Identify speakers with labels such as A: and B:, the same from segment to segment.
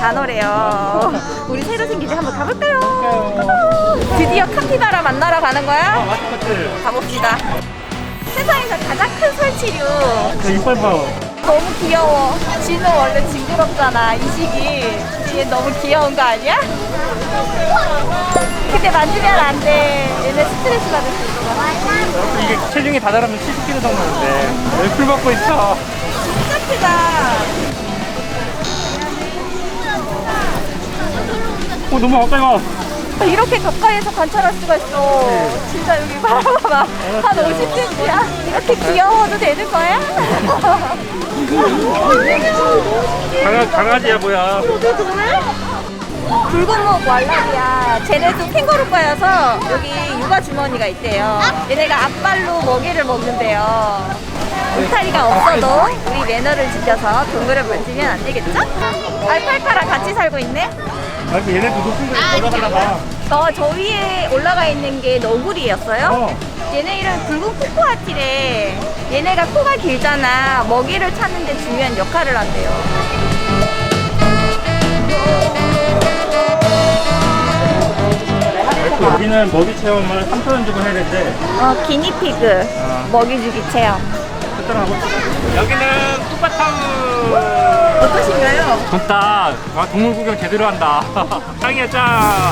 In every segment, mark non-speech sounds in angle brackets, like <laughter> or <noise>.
A: 단어래요. 우리 새로 생긴 집 한번 가볼까요? 드디어 카피바라 만나러 가는 거야?
B: 마스코트.
A: 가봅시다. 세상에서 가장 큰 설치류.
B: 저 이빨 봐.
A: 너무 귀여워. 지는 원래 징그럽잖아, 이 시기. 얘 너무 귀여운 거 아니야? 근데 만지면 안 돼. 얘네 스트레스 받을 수 있어.
B: 이게 체중이 다 자라면 70kg 정도 되는데. 왜풀 먹고 있어?
A: 진짜 크다.
B: 어, 너무 가까이 와.
A: 이렇게 가까이에서 관찰할 수가 있어. 진짜 여기 봐봐봐. 한 50cm야. 이렇게 귀여워도 되는 거야?
B: 강아, 강아지야, 뭐야.
A: 붉은목 왈라비야. 쟤네도 캥거루과여서 여기 육아 주머니가 있대요. 얘네가 앞발로 먹이를 먹는데요. 울타리가 없어도 우리 매너를 지켜서 동물을 만지면 안 되겠죠? 알파카랑 같이 살고 있네?
B: 아, 그 얘네도 높은 곳에 올라가나 봐.
A: 어, 저 위에 올라가 있는 게 너구리였어요?
B: 어.
A: 얘네 이름 붉은 코코아티래. 얘네가 코가 길잖아. 먹이를 찾는 데 중요한 역할을 한대요.
B: 그 여기는 먹이 체험을 3,000원 주고 해야 되는데.
A: 어, 기니피그.
B: 아.
A: 먹이 주기 체험.
B: 끝장하고 여기는 뚜바타우.
A: 어떠신가요?
B: 좋다. 와, 동물 구경 제대로 한다. <laughs> 짱이야, 짱.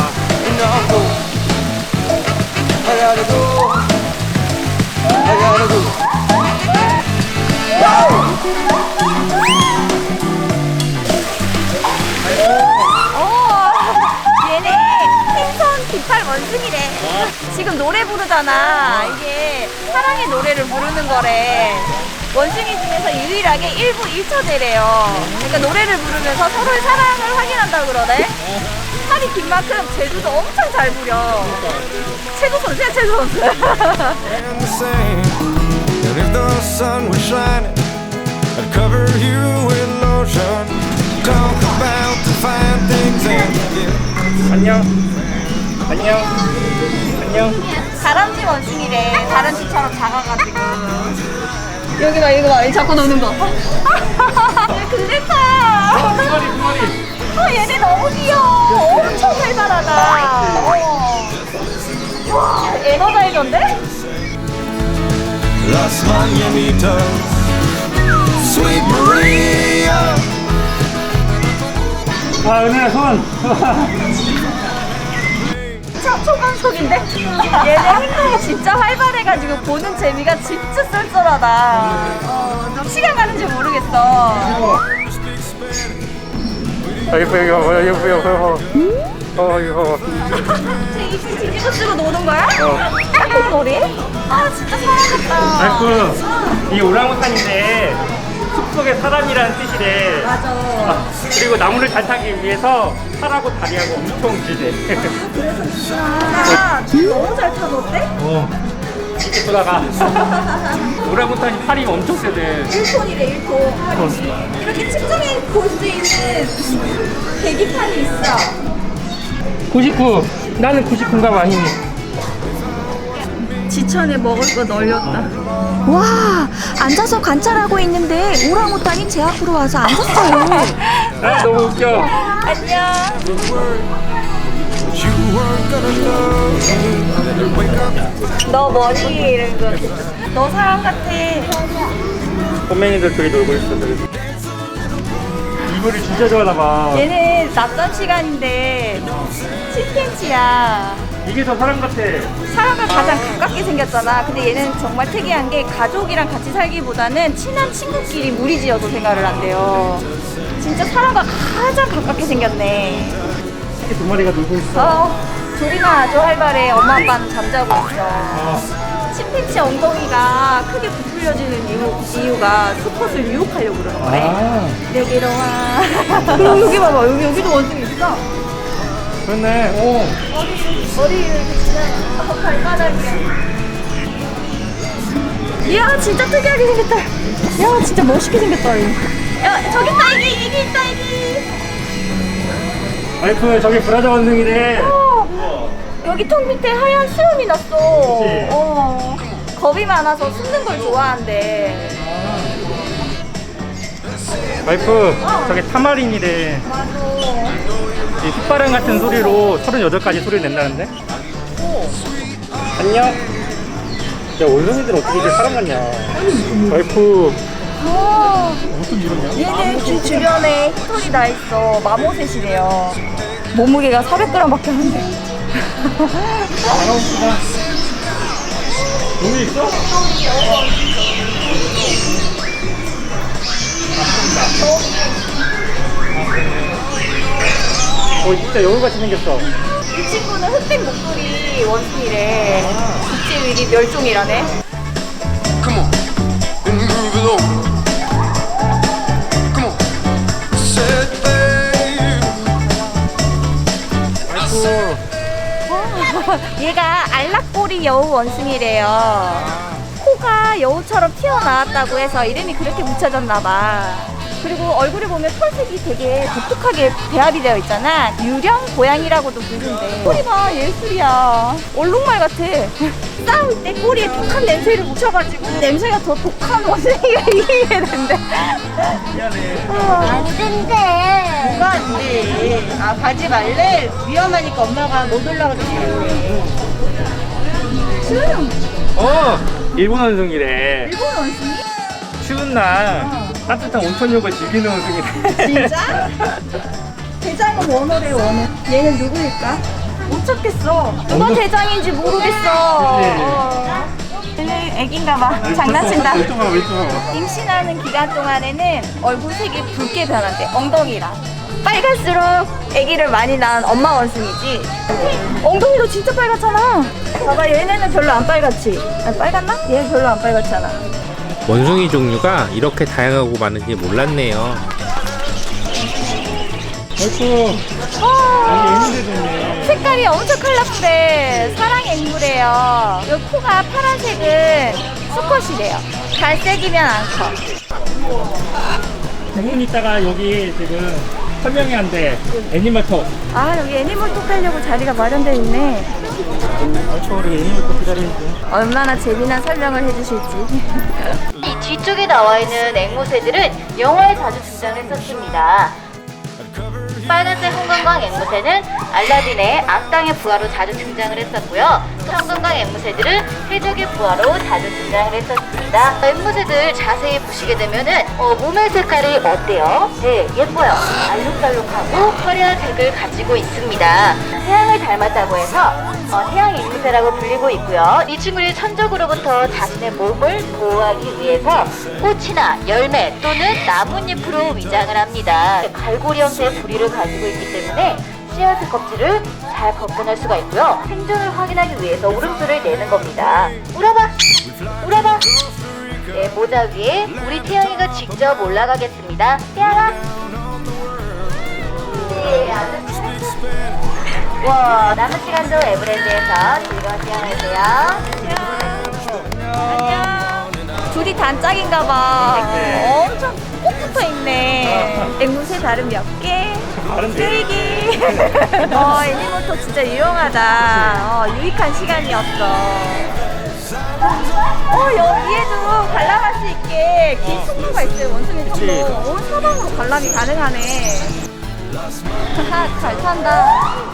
A: 어, 얘네 흰손 깃발 원숭이래. 지금 노래 부르잖아. 이게 사랑의 노래를 부르는 거래. 원숭이 중에서 유일하게 1부 1처제래요. 그러니까 노래를 부르면서 서로의 사랑을 확인한다고 그러네. 팔이 긴 만큼 제주도 엄청 잘 부려. 최고 선수야, 최고 선수.
C: and the same. And if the sun was shining, I'd cover you with lotion. Talk about the fine things and forget.
B: 안녕. 안녕. 안녕.
A: 다람쥐 원숭이래. 다람쥐처럼 작아가지고. 여기 봐, 여기 봐. 이 자꾸 노는 거.
B: 두 마리, 두 마리.
A: 어, 얘네 너무 귀여워. 엄청 활발하다. 어. 와, 에너자이저인데?
C: Las Mañanitas, Sweet Maria.
B: 아, 은혜야, 손. <laughs>
A: 초, 초간속인데? 얘네 행동이 진짜 활발해가지고 보는 재미가 진짜 쏠쏠하다. 어, 시간 가는 줄 모르겠어.
B: 아, 이거, 이거, 어, 이거, 이거, 이거. 어, 이거.
A: 쟤이 뒤집어 쓰고 노는 거야?
B: 어.
A: 짝꿍 놀이? 아, 진짜 사랑했다.
B: 아이고, 이 오랑우탄인데 숲속의 사람이라는 뜻이래.
A: 맞아.
B: 아, 그리고 나무를 잘 타기 위해서 팔하고 다리하고 엄청 길대.
A: 아, 너무 잘 타던데?
B: 어. 이렇게 돌아가. <laughs> 오랑우탄이 팔이 엄청 세대.
A: 1톤이래 1톤 이렇게 측정해 볼 수 있는 계기판이 있어
B: 99. 나는 99인가 봐, 힘이.
A: 지천에 먹을 거 널렸다 와 앉아서 관찰하고 있는데 오랑우탄이 제 앞으로 와서 앉았어요 <laughs>
B: 아, 너무 웃겨.
A: 안녕. 너 머리 이런 거 너 사람 같아
B: 꼬맹이들 둘이 놀고 있어. 이불이 진짜 좋아하나 봐.
A: 얘는 낮잠 시간인데 10cm야
B: 이게 더 사람 같아.
A: 사람과 가장 가깝게 생겼잖아. 근데 얘는 정말 특이한 게 가족이랑 같이 살기보다는 친한 친구끼리 무리지어서 생활을 한대요. 진짜 사람과 가장 가깝게 생겼네.
B: 이렇게 두 마리가 놀고 있어.
A: 어, 둘이나 아주 활발해. 엄마 아빠는 잠자고 있어.
B: 어.
A: 10cm 엉덩이가 크게 부풀려지는 이유, 이유가 수컷을 유혹하려고 그러는 거래.
B: 아,
A: 내게로 와. 어, 여기 <laughs> 봐봐. 여기, 여기도 원숭이 있어.
B: 그렇네. 오.
A: 머리 이렇게 지나가. 어, 발바닥이야. 이야, 진짜 특이하게 생겼다. 야, 진짜 멋있게 생겼다. 야, 저기 있다, 이기, 이기 있다, 이기.
B: 아이쿠, 저기 브라자 원숭이네.
A: 어, 여기 턱 밑에 하얀 수염이 났어.
B: 그치?
A: 어, 겁이 많아서 숨는 걸 좋아한대.
B: 와이프 저게 타마린이래
A: 맞아.
B: 이 휘바람 같은 소리로 38가지 소리를 낸다는데? 안녕 야 원숭이들 어떻게 이렇게 사람 같냐 와이프
A: 어.
B: 무슨 이러냐?
A: 얘네 귀 주변에 털이 나 있어. 마모셋이래요. 몸무게가 400g밖에 안 돼.
B: 나가봅시다 <laughs> 여기 있어? 어 진짜 여우같이 생겼어
A: 이 친구는 흑백 목도리 원숭이래. 국제 위기 멸종이라네.
C: Come on, and move it over. Come on, said babe.
B: 와이프
A: 얘가 알락꼬리 여우 원숭이래요. 코가 여우처럼 튀어나왔다고 해서 이름이 그렇게 붙여졌나 봐. 그리고 얼굴을 보면 털색이 되게 독특하게 배합이 되어 있잖아. 유령 고양이라고도 부르는데. 꼬리 봐, 예술이야. 얼룩말 같아. <laughs> 싸울 때 꼬리에 독한 냄새를 묻혀가지고 냄새가 더 독한 원숭이가 <laughs> 이기게 된대.
B: 미안해
A: 안 된대.
D: 뭐가 안 돼? 아 가지 말래? 위험하니까 엄마가 못 올라가도 돼.
B: 어 일본 원숭이래
A: 일본 원숭이?
B: 추운 날 따뜻한 온천욕을 즐기는 원숭이래 <laughs>
A: 진짜? 대장은 원어래 원어. 얘는 누구일까? 못 찾겠어. 누가 대장인지 모르겠어.
B: 그치.
A: 어. 얘는 애긴가 봐. 장난친다.
B: 왼쪽 봐 왼쪽 봐
A: 임신하는 기간 동안에는 얼굴 색이 붉게 변한대. 엉덩이랑. 빨갈수록 아기를 많이 낳은 엄마 원숭이지. 엉덩이도 진짜 빨갛잖아. 봐봐 얘네는 별로 안 빨갛지. 아, 빨갛나? 얘는 별로 안 빨갛잖아.
E: 원숭이 종류가 이렇게 다양하고 많은지 몰랐네요.
A: 아,
B: 애니들 좋네
A: 색깔이 엄청 컬러풀해. 사랑 앵무래요. 이 코가 파란색은 수컷이래요. 갈색이면 안 커.
B: 조금 있다가 여기 지금 설명회 한대 애니멀톡
A: 아 여기 애니멀톡 하려고 자리가 마련되어 있네.
B: 와이프 우리 애니멀톡 기다리는 중
A: 얼마나 재미난 설명을 해주실지. <laughs> 이 뒤쪽에 나와 있는 앵무새들은 영화에 자주 등장했었습니다. 빨간색 홍건강 앵무새는 알라딘의 악당의 부하로 자주 등장을 했었고요. 청건강 앵무새들은 해적의 부하로 자주 등장을 했었습니다. 앵무새들 자세히 보시게 되면은 어, 몸의 색깔이 어때요? 네, 예뻐요. 알록달록하고 화려한 색을 가지고 있습니다. 태양을 닮았다고 해서 어, 태양 앵무새라고 불리고 있고요. 이 친구는 천적으로부터 자신의 몸을 보호하기 위해서 꽃이나 열매 또는 나뭇잎으로 위장을 합니다. 갈고리 형태의 부리를 가지고 있기 때문에 씨앗의 껍질을 잘 벗겨낼 수가 있고요. 생존을 확인하기 위해서 울음소리를 내는 겁니다. 울어봐! 울어봐! 네, 모자 위에 우리 태양이가 직접 올라가겠습니다. 태양아! 네, 아주 와, 남은 시간도 에브랜드에서 즐거운 시간 되세요. 안녕. 둘이 단짝인가 봐. 엄청 꼭 붙어 있네. 앵무새 다른 몇 개?
B: 다른데
A: 세 개. 어, 애니멀토 진짜 유용하다. 어, 유익한 시간이었어. 어, 여기에도 관람할 수 있게 긴 통로가 있어요. 원숭이. 통로. 온 사방으로 관람이 가능하네. 하하, 잘 탄다.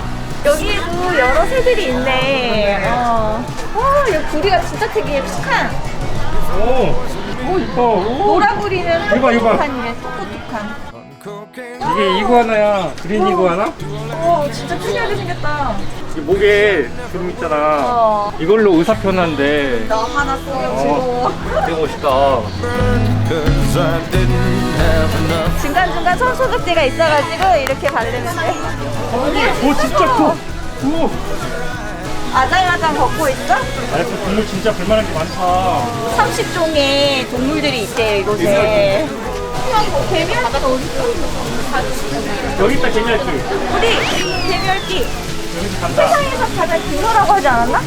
A: 여기에도 여러 새들이 있네. 어. 와, 여기 구리가 진짜 특이해. 북한.
B: 오, 오 이뻐 오.
A: 노라구리는
B: 이거, 이거.
A: 북한이래. 북한.
B: 이게 이구아나야 그린 이구아나?
A: 와, 진짜 특이하게 생겼다.
B: 이 목에 주름 있잖아
A: 어.
B: 이걸로 의사 표현하는데
A: 나 하나 써요,
B: 되게 멋있다
C: Cause I didn't have enough.
A: 중간 중간 손 소독제가 있어가지고 이렇게 바르면 돼.
B: 오 진짜 커 오.
A: 아장아장 걷고 있어?
B: 알았어 동물 진짜 볼만한 게 많다
A: 30종의 동물들이 있대요, 이곳에. 뭐 개미할기 어딨어?
B: 여기 있다 개미할기
A: 우리
B: 간다
A: 세상에서 가장 긴 혀라고 하지 않았나?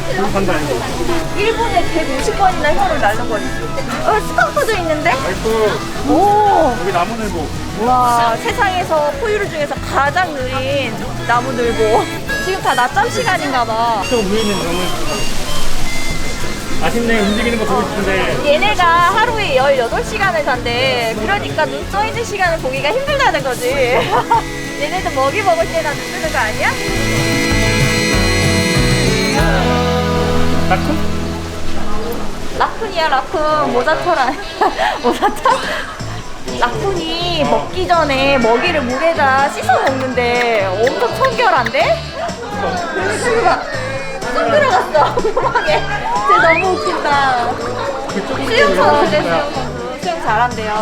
A: 일본에 150번이나 혀를 날려버렸어. 어, 스컹크도 있는데?
B: 아이고
A: 오!
B: 여기 나무늘보
A: 와, 세상에서 포유류 중에서 가장 느린 나무늘보. 지금 다 낮잠 시간인가 봐.
B: 저 위에 있는 나무 아쉽네 움직이는 거 보고 싶은데
A: 얘네가 하루에 18시간을 잔대. 그러니까 눈 떠 있는 시간을 보기가 힘들다는 거지. <laughs> 얘네도 먹이 먹을 때나 눈 뜨는 거 아니야?
B: 라쿤?
A: 라쿤이야 라쿤 모자털아 <laughs> 모자털? 라쿤이 먹기 전에 먹이를 물에다 씻어 먹는데 엄청 청결한데? 손 들어갔어. <laughs> 구멍에 쟤 너무 웃긴다. 수영 선수래 수영 선수. 수영 잘한대요.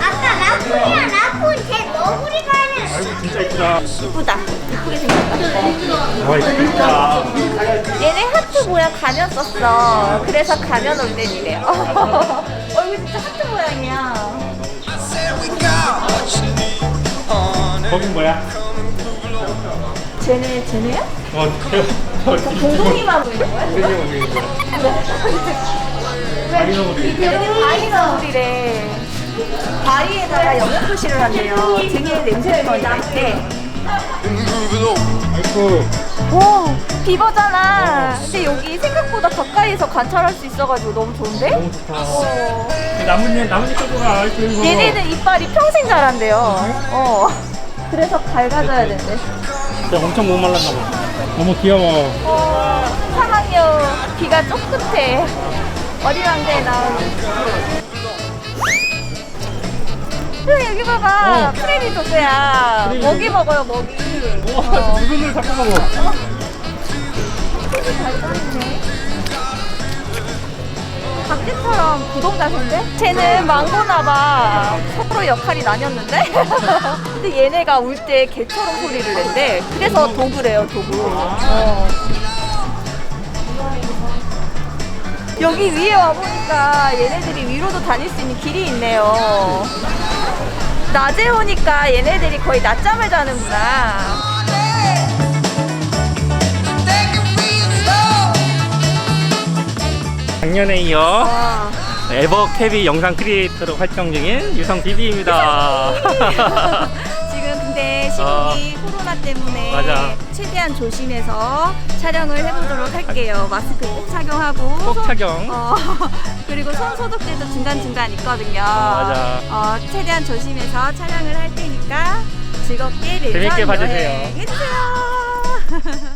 F: 아까 라쿤이야 라쿤. 쟤 너구리 가는
B: 진짜 이쁘다.
A: 이쁘다. 이쁘게 생겼다.
B: 와 이쁘다.
A: 얘네 하트 모양 가면 썼어. 그래서 가면 올덴이래요. 얼굴 <laughs> 진짜 하트 모양이야.
B: 거긴 뭐야?
A: 쟤네 쟤네야?
B: 어 저, 저
A: 공동이만 보이는 거야?
B: 이름이 먹는 다리너구리
A: 얘네 바위너구리래 바위에다가 영역 표시를 한대요 등에 냄새를 맡을 때
B: 아이고
A: 와, 비버잖아. 근데 여기 생각보다 가까이서 관찰할 수 있어가지고 너무 좋은데?
B: 너무 좋다
A: 어.
B: 나뭇잎 나뭇잎 끌고 가 아이고
A: 얘네는 이빨이 평생 자란대요. 어. 그래서 밝아져야 된대.
B: 진짜 엄청 못 말랐나 봐 너무 귀여워
A: 어, 3학년 귀가 쫑긋해. 어린 왕자에 나오는. 형 여기 봐봐.
B: 어.
A: 도그야.
B: 프레리
A: 먹이? 먹어요, 먹이.
B: 우와
A: 어.
B: 두 손으로 잡고 먹어
A: 박쥐처럼 구동 자세인데? 쟤는 망고나봐. 서로 역할이 나뉘었는데? <laughs> 근데 얘네가 울 때 개처럼 소리를 낸대. 그래서 도구래요, 도구. 어. 여기 위에 와보니까 얘네들이 위로도 다닐 수 있는 길이 있네요. 낮에 오니까 얘네들이 거의 낮잠을 자는구나.
B: 작년에 이어
A: 와.
B: 에버캐비 영상 크리에이터로 활동 중인 유성 BB입니다. <laughs>
A: 지금 근데 시국이 코로나 때문에
B: 맞아.
A: 최대한 조심해서 촬영을 해보도록 할게요. 마스크 꼭 착용하고
B: 꼭
A: 손-
B: 착용.
A: 어, <laughs> 그리고 손 소독제도 중간 중간 있거든요.
B: 맞아.
A: 어, 최대한 조심해서 촬영을 할 테니까 즐겁게
B: 재밌게 봐주세요.
A: 여행 해주세요. <laughs>